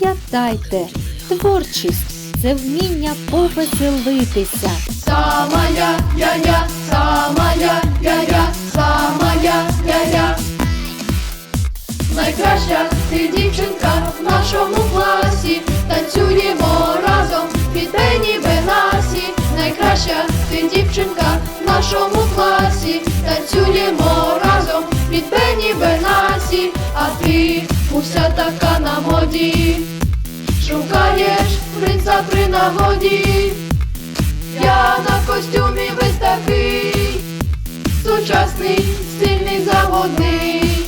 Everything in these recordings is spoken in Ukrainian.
Пам'ятайте, творчість це вміння повеселитися. Самая я-я, самая я-я, самая я-я. Найкраща ти дівчинка в нашому класі, танцюємо разом під Бені Бенасі. Найкраща ти дівчинка в нашому класі, танцюємо разом під Бені Бенасі, а ти уся така на моді, шукаєш принца при нагоді. Я на костюмі весь такий, сучасний, стильний, заводний.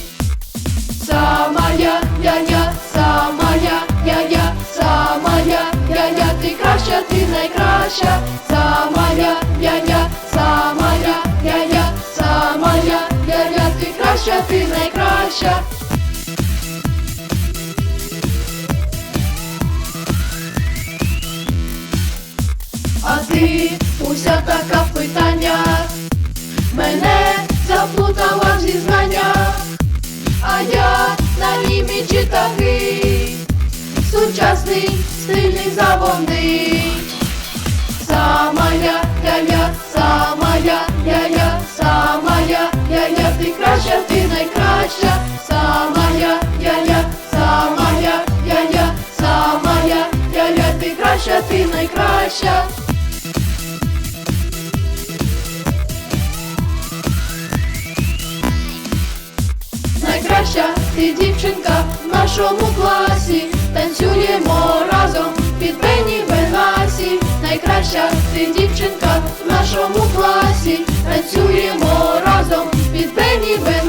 Сама я, я, я, сама я, я, я, сама я, я, я, ти краща, ти найкраща, Уся така в питаннях, мене заплутала в зізнаннях, а я на іміджі такий, сучасний, стильний, заводний. Сама я, я, я, сама я, я, я, сама я, я, я, ти краща, ти найкраща, сама я, я, я, сама я, я, я, сама я, я, я, ти краща, ти найкраща. Найкраща ти дівчинка в нашому класі, танцюємо разом під Бені Бенасі. Найкраща ти дівчинка в нашому класі, танцюємо разом під Бені Бенасі.